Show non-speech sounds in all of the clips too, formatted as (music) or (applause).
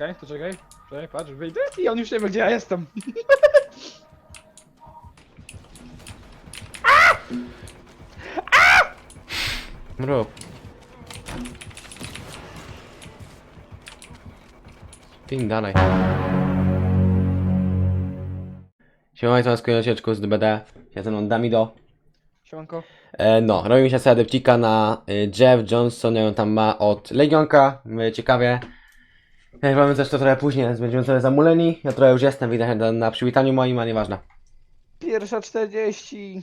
Czekaj, to czekaj. Czekaj, patrz, wyjdę i on już nie wie gdzie ja jestem. Mrób. Ping dalej. Siema, witam was odcinku z DBD. Ja ze mną Damido. Siemanko. E, no, robimy się sobie adepcika na y, Jeff Johnson, ją tam ma od Legionka, my ciekawie. Jak mamy też to trochę później, więc będziemy trochę zamuleni. Ja trochę już jestem, widać na, na przywitaniu moim, a nieważne. Pierwsza 40.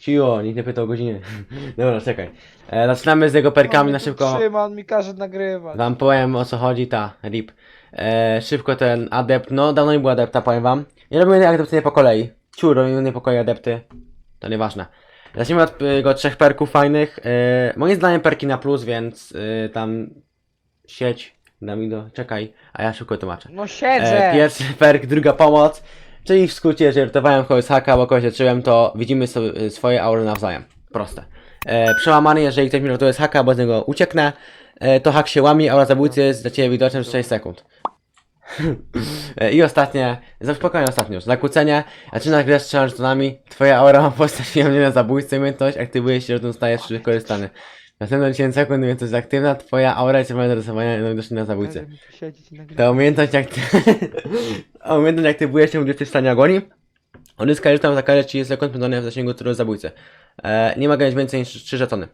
Ciło, nikt nie pytał o godziny. (laughs) Dobra, czekaj. E, zaczynamy z jego perkami na szybko. Trzyma, on mi każe nagrywać. Wam powiem o co chodzi, ta, rip. E, szybko ten adept, no dawno nie był adepta, powiem wam. Nie robimy adepty nie po kolei. Ciur, robimy nie po kolei adepty. To nieważne. Zacznijmy od y, jego trzech perków fajnych. E, moim zdaniem perki na plus, więc y, tam sieć, Damido, czekaj, a ja szybko tłumaczę. No siedzę. E, pierwszy perk, druga pomoc. Czyli w skrócie, jeżeli ratowałem kogoś z haka, bo kogoś leczyłem, to widzimy sobie swoje aury nawzajem. Proste. E, przełamany, jeżeli ktoś mi ratuje z haka, bo z niego ucieknę, e, to hak się łamie, aura zabójcy jest dla Ciebie widoczny przez 6 sekund. (laughs) E, I ostatnie, za spokojnie ostatnie już, zakłócenie. Zaczynasz grę strzelać żetonami, twoja aura ma postać nie na zabójcę, umiejętność, aktywuje się, żeton stajesz wykorzystany. Następne 10 sekund umiejętność jest aktywna, twoja aura jest czerwona do rysowania widoczny na tu siedzieć i nagrywać. Ta umiejętność jak ty... A (laughs) umiejętność aktywuje się, gdy jesteś w stanie agonii. Odzyskaj żeton zakaże 30 sekund spędzone w zasięgu którego zabójcy. E, nie ma grać więcej niż 3 żetony.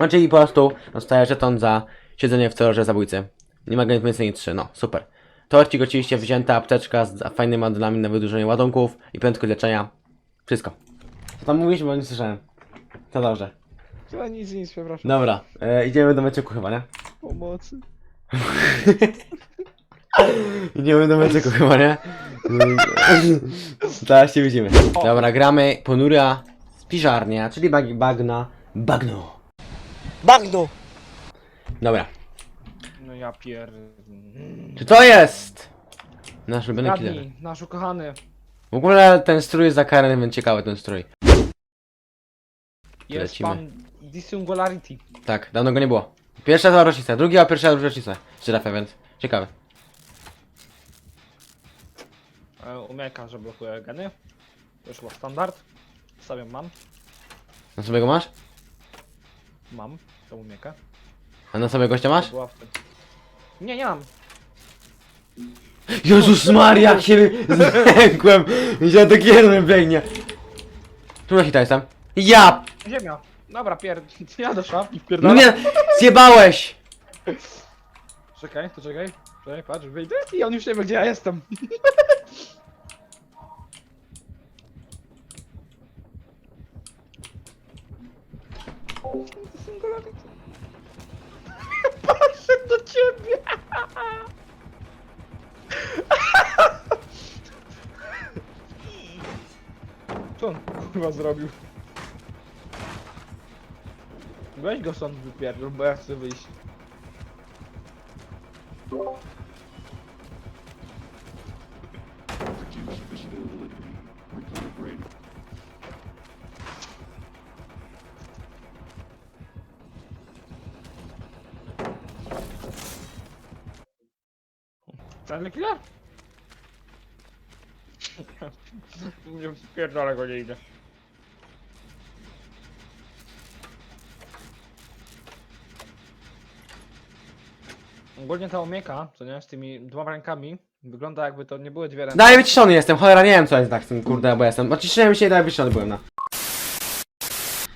No, czyli po prostu dostaje żeton za siedzenie w terrorze zabójcy. Nie ma grać więcej niż 3, no super. Torcik oczywiście wzięta apteczka z fajnymi modelami na wydłużenie ładunków i prędkość leczenia. Wszystko. Co tam mówisz, bo nie słyszałem. To dobrze. Ja nic, nic, przepraszam. Dobra, e, idziemy do meczeku chyba, nie? Pomocy. (laughs) Idziemy do meczeku chyba, nie? (laughs) Teraz się widzimy. Dobra, gramy ponura spiżarnia, czyli bag bagna. Bagno. Bagno! Dobra. No ja pier... Czy to jest? Nasz ulubiony killer. Nasz ukochany. W ogóle ten strój jest zakarany, więc ciekawy ten strój. Jest Lecimy. pan Dissingularity. Tak, dawno go nie było. Pierwsza to rocznica, druga pierwsza rocznica. Żyrafę, więc ciekawy. E, Umiejka, że blokuje geny. To już chyba standard. Stawiam mam. Na sobie go masz? Mam tą umiekę. A na sobie gościa masz? Była w tym. Nie, nie mam. Jezus Maria, jak się zlękłem! Widziałem taki jeden biegnie. Tu na hita jestem. Ja! Ziemia. Dobra, pier... (laughs) Ja do szafki No nie! Zjebałeś! Czekaj, to czekaj. Czekaj, patrz, wyjdę i on już nie wie gdzie ja jestem. (laughs) Patrzę do ciebie! Co on kurwa zrobił? Weź go stąd wypierdol, bo ja chcę wyjść. Ten killer? (laughs) Nie pierdolę go nie idę. Ogólnie ta omieka, co nie, z tymi dwoma rękami, wygląda jakby to nie były dwie ręce. Daj wyciszony jestem, cholera nie wiem co jest tak z tym kurde, bo jestem. Ociszyłem się i daj wyciszony byłem, no.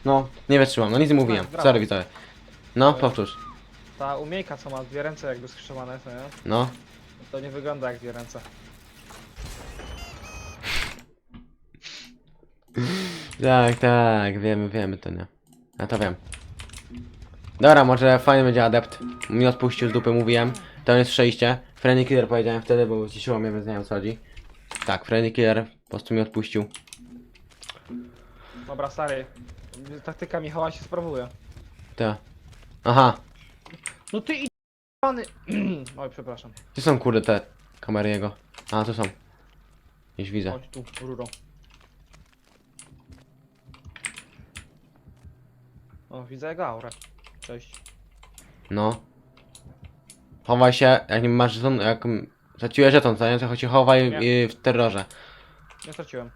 No, nie wytrzymam, no nic nie mówiłem. brawo. Sorry widzowie. No, powtórz. Ta umiejka, co ma dwie ręce jakby skrzyżowane, co nie, No. to nie wygląda jak dwie ręce. Tak, tak, wiemy, wiemy to nie. Ja to wiem. Dobra, może fajny będzie adept. Mi odpuścił z dupy, mówiłem. To jest przejście. Freddy Killer powiedziałem wtedy, bo ciszyło mnie, więc nie wiem co chodzi. Tak, Freddy Killer po prostu mi odpuścił. Dobra, stary, taktyka Michała się sprawuje. To. Aha, No ty i pany. (clears throat) Oj, przepraszam. gdzie są kurde te kamery jego? A, tu są. Gdzieś widzę. Chodź tu, ruro. O, widzę jego aurę. Cześć. No. Chowaj się, jak nie masz żeton, jak straciłeś żeton, to nie, to chowaj Nie. y, w terrorze. Nie straciłem.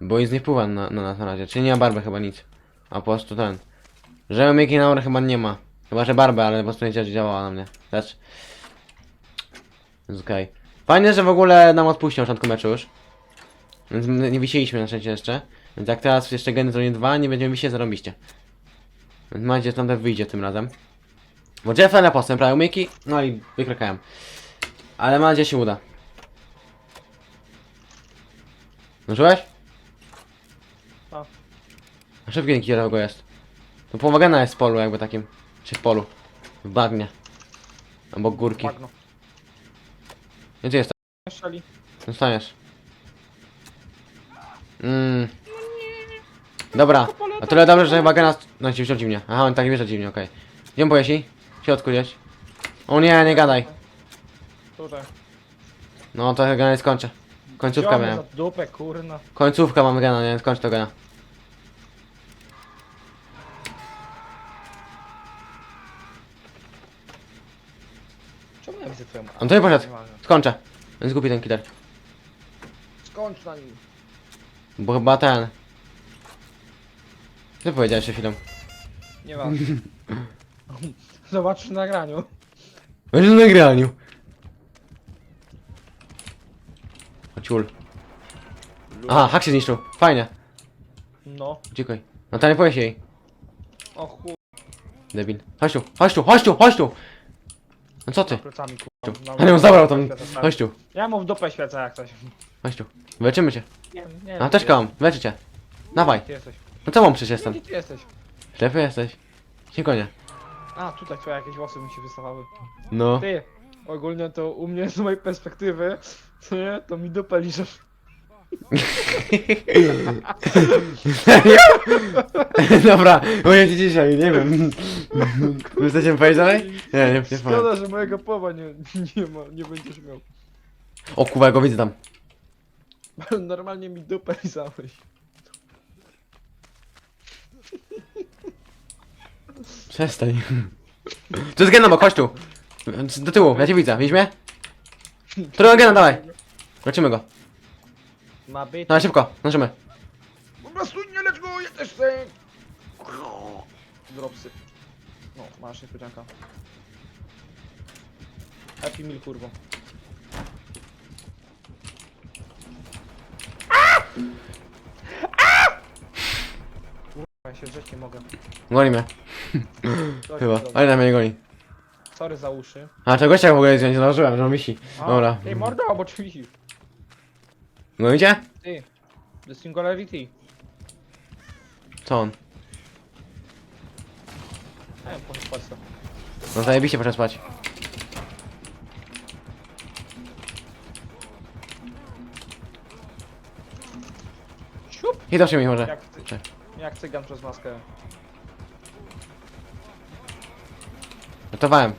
Bo nic nie wpływa na, na nas na razie, czyli nie ma barby chyba nic. A po prostu ten. Że Mickey Naur chyba nie ma. Chyba, że barbę, ale po prostu nie dzia- działała na mnie. Też. Jest okej. Fajnie, że w ogóle nam odpuścił na początku meczu już. Więc my nie wisieliśmy na szczęście jeszcze. Więc jak teraz jeszcze geny zrobię dwa, nie będziemy wisieć, zarobiście. Mam nadzieję, że tam wyjdzie tym razem. Bo Jeffa na postęp prawie Mickey, no i wykrakałem. Ale mam nadzieję, że się uda. Zdążyłeś? A. A szybki kierowego jest. To pomagana jest w polu jakby takim. Czy w polu. W bagnie. Albo górki. Bagno. Gdzie jest? Strzeli. Zostaniesz. Mmm. Dobra. A tyle dobrze, że chyba gena... No ci wziął dziwnie. Aha, on tak bierze dziwnie, okej. Gdzie on pojesi? W środku gdzieś. O nie, nie gadaj. Tutaj. No to gena nie skończę. Końcówka miałem. za dupę, kurna. Końcówka mamy gena, nie skończę to gena. Czemu ja widzę twoją... On to nie poszedł. Skończę. Więc głupi ten killer. Skończ na nim. Bo chyba ten. Co powiedziałeś przed chwilą? Nieważne. (laughs) Zobacz w nagraniu. Będzie na nagraniu. Ciul. Aha, hak się zniszczył. Fajnie. No. Dziękuję. No to nie powiesz jej. O chuj. Debil. Chodź tu, chodź tu, chodź tu, chodź tu! No co ty? Plecami kurwa. A nie, on zabrał tam. Chodź tu, Ja mu w dupę świecę jak coś. chodź tu. Wyleczymy cię. Nie, nie A też kam, wyleczy cię. Dawaj. Gdzie ty jesteś? No co mam przecież jestem? Gdzie ty jesteś? Ślepy jesteś. Cicho A, tutaj twoje jakieś włosy mi się wystawały. No. Ty, ogólnie to u mnie z mojej perspektywy, co nie, to mi dupę liżesz. (laughs) Dobra, mówię ci dzisiaj, nie wiem. Chcecie powiedzieć dalej? Nie, nie, nie powiem. Szkoda, że mojego powa nie, nie ma, nie będziesz miał. O kurwa, ja go widzę tam. (laughs) Normalnie mi dupę lizałeś. Przestań. To jest gena, bo chodź tu. Do tyłu, ja cię widzę, widzisz mnie? Którego gena, dawaj. Lecimy go. Ma być. No szybko, zdążymy. Po prostu nie lecz go, ja też chcę. Dropsy. No, masz niespodzianka. Happy Meal kurwo. Kurwa, ja się drzeć nie mogę. Goni mnie, chyba. Ale na mnie nie goni. Sorry za uszy. A czegoś tak w ogóle nie założyłem, że on wisi. A, Dobra. Ej, mordo, bo czy wisisz? Gonicie? Ty. The Singularity. Co on? Wiem, poszedł spać to. No zajebiście proszę spać. Siup! I dobrze mi może. Jak, ty, Cześć. Jak cygan przez maskę. Gotowałem.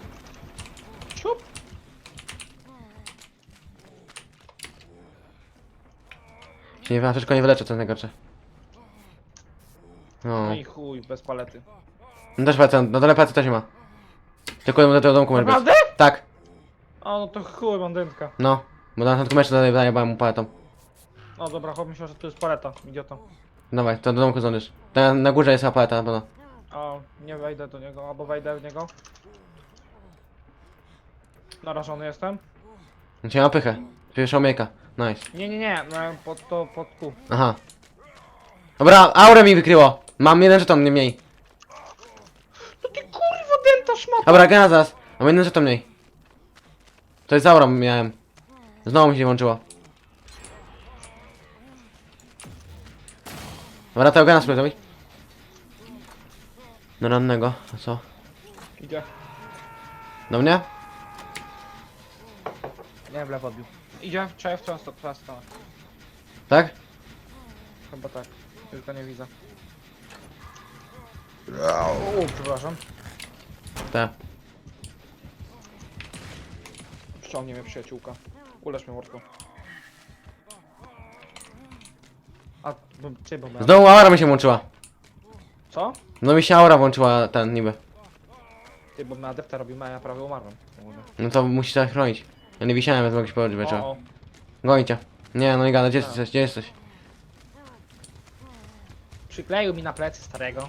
Siup! Nie wiem, troszeczkę nie wyleczę, co jest najgorsze. No. No i chuj, bez palety. No też palce, na dole palce też nie ma. Tylko do tego domku może być. Naprawdę? Tak, A no to chuj, mam dętka. no. Bo na początku meczu zajebałem mu paletą. No dobra, chłop myślał, że to jest paleta, idiota. Dawaj, to do domku zdążysz. Na, na górze jest paleta na pewno. A nie wejdę do niego, albo wejdę w niego. Narażony jestem? Znaczy ja mam pychę. Pierwsza omiejka. Nice. Nie, nie, nie, no, pod to, pod ku. Aha. Dobra, aurę mi wykryło. Mam jeden żeton nie mniej. No ty kurwo dęta szmata! Dobra, gena zaraz. Mam jeden żeton mniej. To jest aura miałem. Znowu mi się włączyło. Dobra, tego gena spróbuj zrobić. No rannego, a co? Idzie. Do mnie? Nie, w lewo odbił. Idzie, trzeba w tą stronę. Tak? Chyba tak, tylko nie widzę. O, przepraszam. Tak. Ściągnie mnie przyjaciółka. Ulecz mnie łatwo. A, bo, czy bo miałem- Znowu aura mi się włączyła. Co? No mi się aura włączyła ten niby. Ty, bo my adepta robimy, a ja prawie umarłem. Kurde. No to musisz się chronić. Ja nie wisiałem, więc mogę się położyć wieczorem. O, o. Goni cię. Nie, no nie gada, gdzie jesteś, gdzie jesteś? Przykleił mi na plecy starego.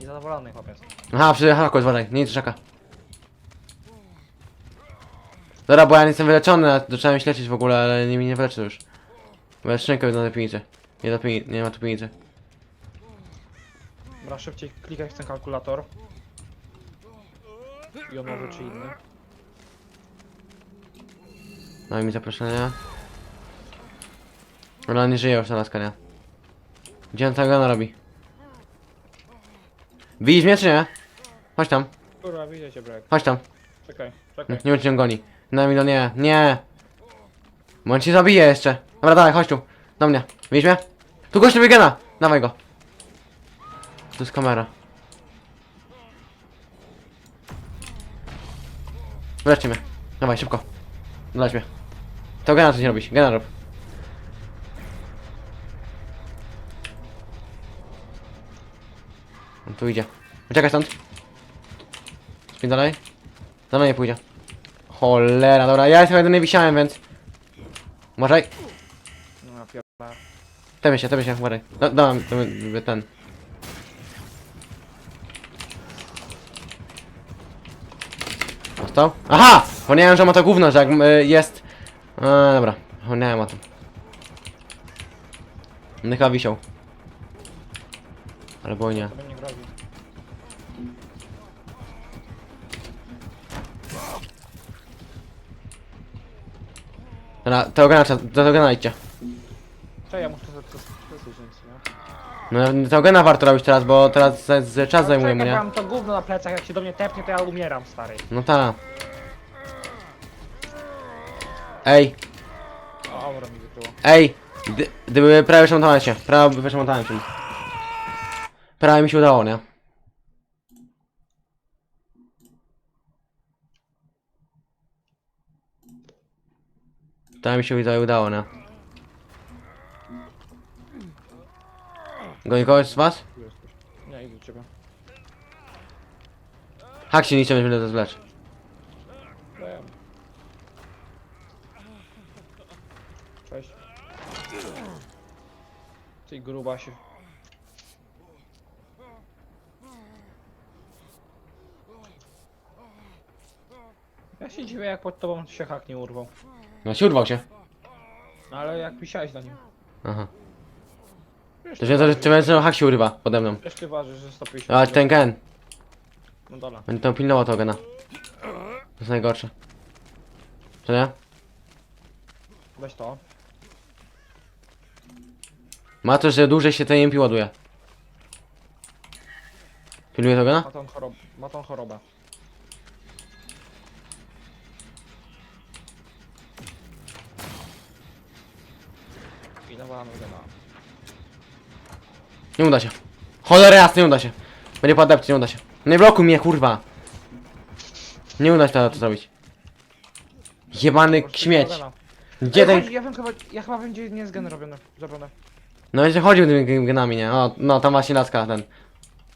I zadowolony chłopiec. Aha, przy haku, zważaj, nie szaka. Dobra, bo ja nie jestem wyleczony, a zacząłem się leczyć w ogóle, ale nie mi nie wyleczy już. Bo ja szczękę na piwnicy. Nie, piwni- nie ma tu piwnicy. Dobra, szybciej klikaj w ten kalkulator. Jonowy czy inny. Daj mi zaproszenie. Ona nie żyje już ta laska, nie? Gdzie on tego robi? Widzisz mnie czy nie? Chodź tam, Kurwa, widzę cię, Brek. chodź tam. Czekaj, czekaj. nie wiem czy on goni. Na mi no nie, nie. Bo on ci zabije jeszcze. Dobra, dawaj, chodź tu. Do mnie. Widzisz mnie? Tu gość biegana. Dawaj go. Tu jest kamera. Wleczcie mnie. Dawaj, szybko. Wleć mnie. To gena coś nie robisz. Gena rób. On tu idzie. Uciekaj stąd. Spin dalej. Za mną nie pójdzie. Cholera, dobra, ja jestem jedyny wisiałem, więc... Uważaj. Temy się, temy się, uważaj. Da, dałem temy- ten. Aha! Wspomniałem, że ma to gówno, że jak y, jest... A, dobra, wspomniałem o tym. Chyba wisiał. Albo nie. To grozi. Dobra, tego gana, trzeba- do tego gana idźcie. Czekaj, ja muszę to nie? No, tego gana warto robić teraz, bo teraz z, z czas zajmujemy, Czekaj, nie? mam to gówno na plecach, jak się do mnie tepnie, to ja umieram, stary. No ta. Ej, O, aura mi wykryło. ej! Gdy- Gdyby prawie przemontowałem się, prawie przemontowałem się. Prawie mi się udało, nie? Prawie mi się udało, udało, nie? Goni kogoś z was? Nie, idę do ciebie. Hak się niczym będę to zwlecz. Cześć. Ty gruba się. Ja się dziwię jak pod tobą się hak nie urwał. No się urwał się. No ale jak pisiałeś na nim. Aha. To znaczy, że czy że hak się urywa pode mną. Wiesz ty ważysz, że 150 A ten gen. No dobra. Będę tam pilnował tego gena. To jest najgorsze. Co nie? Weź to. Ma to, że dłużej się ten EMP ładuje. Pilnuje to gena? Ma tą chorobę. Ma tą chorobę. Pilnowałem go na. Nie uda się. Cholera jasna, nie uda się. Będzie po nie uda się. Nie blokuj mnie, kurwa. Nie uda się to, to zrobić. Jebany śmieć. Gdzie ten... Ja wiem chyba, ja chyba wiem gdzie nie jest gen robiony, zrobione. No będzie chodził tymi genami, nie? O, no tam właśnie Naska, ten.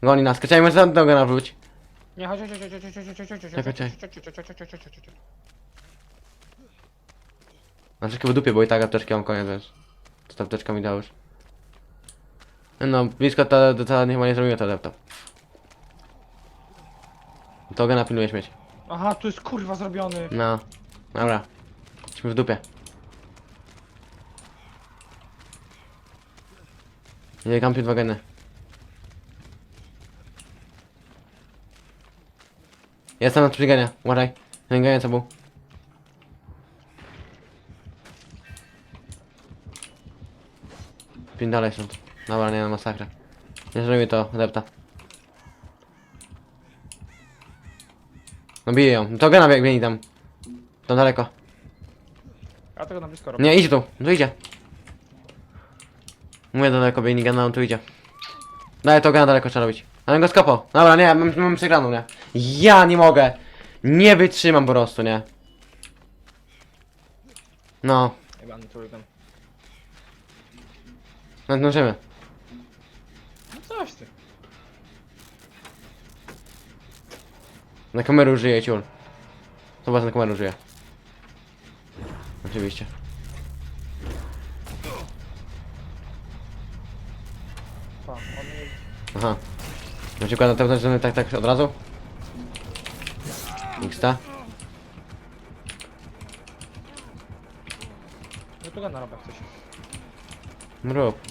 Goni Naska. Czekaj, może do gena wróć. Nie, chodź, chodź, chodź, chodź, chodź, chodź, chodź, chodź, chodź, chodź, chodź. Znaczy chyba dupie, bo i tak apteczki mam koniec, ta apteczka mi da już. No, blisko to, to, to chyba nie zrobiłem to adepta. To gena pilnuje śmieć. Aha, tu jest kurwa zrobiony. No. Dobra. Jesteśmy w dupie. Nie kampię dwa geny. Jestem na przyganie, uważaj. Ten genie co był. Pin dalej stąd. Dobra, nie na masakrę. Nie zrobię to, adepta. No bije ją. No To gena bieg- biegnie tam. Tam daleko. Ja tego na blisko robię. Nie, idzie tu, tu idzie. Mówię daleko, biegnie gena, on tu idzie. Daj to gena daleko trzeba robić. Ale go skopał. Dobra, nie, mam, mam przegraną, nie. Ja nie mogę. Nie wytrzymam po prostu, nie. No, Jebany trójgen. nadążymy. Coś ty. Na kamerę użyję, ciul. Zobacz, na kamerę użyję. Oczywiście. Pa, on jest... Aha. Na przykład na pewno, że tak, tak od razu? Xta? No to gana robię coś. Mrób.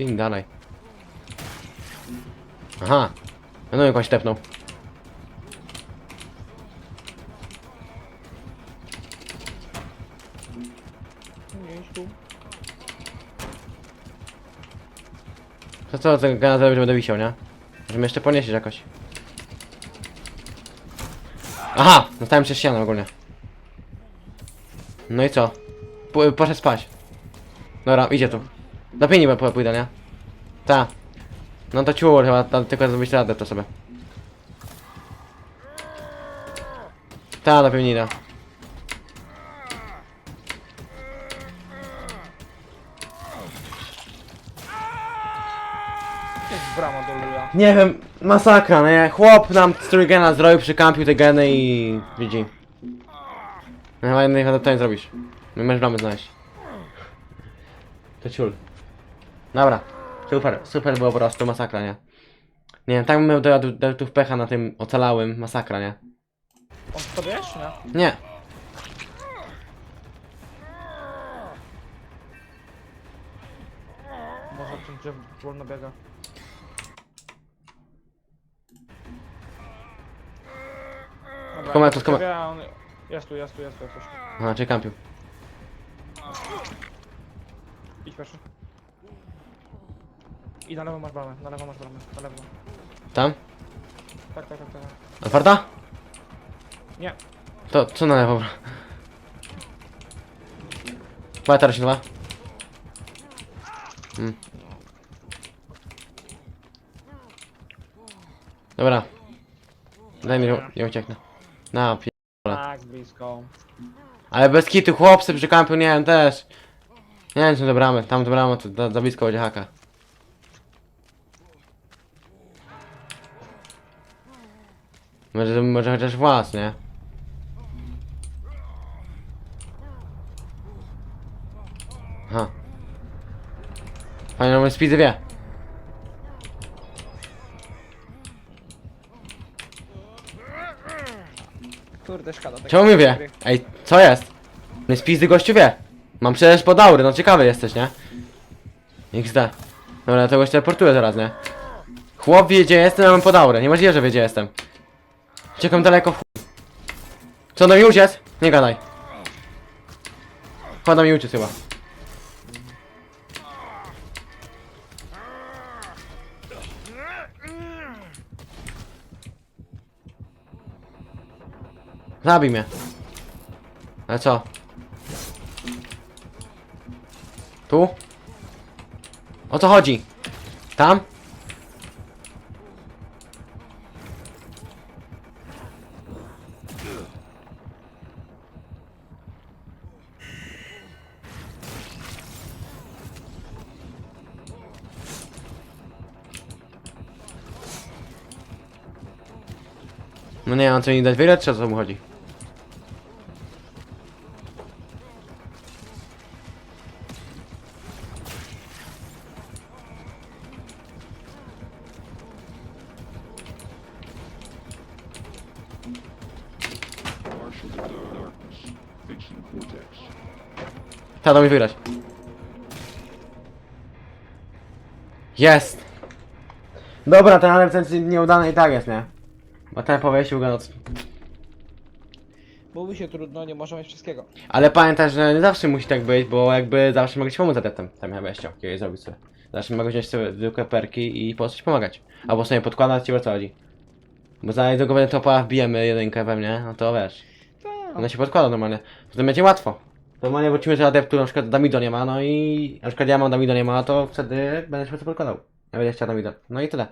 Ping dalej. Aha. No jakąś tepnął. To co, ten gana zrobić, będę wisiał, nie? Możemy jeszcze ponieść jakoś. Aha! Dostałem przez ścianę ogólnie. No i co? P poszedł spać. Dobra, idzie tu. Do pieni p- pójdę, nie? Ta. No to ciur, chyba tam tylko zrobić radę to sobie. Ta, do pieni idę. Jest brama do luja. Nie wiem, masakra, nie? Chłop nam strój gena zrobił, przykampił te geny i... widzi. No Chyba jednej chyba to nie zrobisz. My możesz bramy znaleźć. To ciul. Dobra. Super, super było po prostu, masakra, nie? Nie wiem, tak bym miał tu pecha na tym ocalałym, masakra, nie? On w tobie jest, czy nie? Nie. Może ten drzew wolno biega. Dobra, Komet, to komet. wie, a on... Jest tu, jest tu, jest tu, jest tu. Aha, czy kampił. Idź pierwszy. I na lewo masz bramę, na lewo masz bramę, na lewo. Tam? Tak, tak, tak, tak. Otwarta? Nie. To, co na lewo? Pamiętasz się dwa? Hmm. Dobra. Daj mi, ja ucieknę. Na, pie... Tak, blisko. Ale bez kitu, chłopcy przy kampu, nie wiem, też. Nie wiem, czy do bramy, tam do bramy, to za, za blisko będzie haka. Może, może chociaż włas, nie? Aha. Fajnie, no mój speedy wie. Kurde, szkoda. tak- Czemu mi wie? Ej, co jest? No z pizdy gościu wie. Mam przecież podaury, no ciekawy jesteś, nie? XD. Dobra, to goś teleportuję teraz, nie? Chłop wie gdzie jestem, ja mam podaurę. Niemożliwe, że wie gdzie jestem. Uciekam daleko. Co, no mi uciec? Nie gadaj. Chodź mi uciec chyba. Zabij mnie. Ale co? Tu? O co chodzi? Tam? No nie, on co nie dać czy o co mu chodzi? Tak, dał mi wygrać. Jest! Dobra, ten adeptent nieudany i tak jest, nie? Bo ten powiesił go noc. Mówi się trudno, nie może mieć wszystkiego. Ale pamiętaj, że nie zawsze musi tak być, bo jakby zawsze mogę ci pomóc adeptem. Tam ja chciał kiedyś zrobić sobie. Zawsze mogę wziąć sobie zwykłe perki i po coś pomagać. Albo sobie podkładać i o co chodzi. Bo za jednego będę topa wbijemy jedynkę we mnie, no to wiesz. Tak. Ona się podkłada normalnie. Potem będzie łatwo. Normalnie wrócimy do adeptu, na przykład Damido nie ma, no i na przykład ja mam Damido nie ma, to wtedy będę się po prostu podkładał. Ja będę chciał Damido. No i tyle.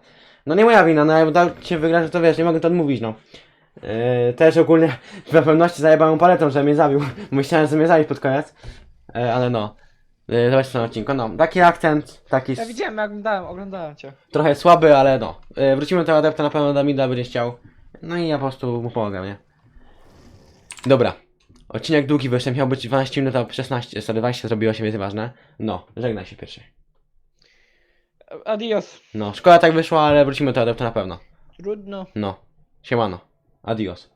No nie moja wina, no jak dał cię wygrać, to wiesz, nie mogę to odmówić, no. Yy, też ogólnie (laughs) na pewności zajebałem paletą, że mnie zabił. (laughs) Myślałem, że mnie zabić pod koniec. Yy, ale no. E, zobaczcie na odcinku. No, taki akcent, taki Ja widziałem, jak oglądałem, oglądałem cię. trochę słaby, ale no. E, wrócimy do tego adepta, na pewno Damida będzie chciał. No i ja po prostu mu pomagam, nie? Dobra. Odcinek długi, bo jeszcze miał być 12 minut, a 16, sorry, 20 zrobiło się, więc ważne. No, żegnaj się pierwszy. Adios. No, szkoda tak wyszła, ale wrócimy do adepta na pewno. Trudno. No, siemano. Adios.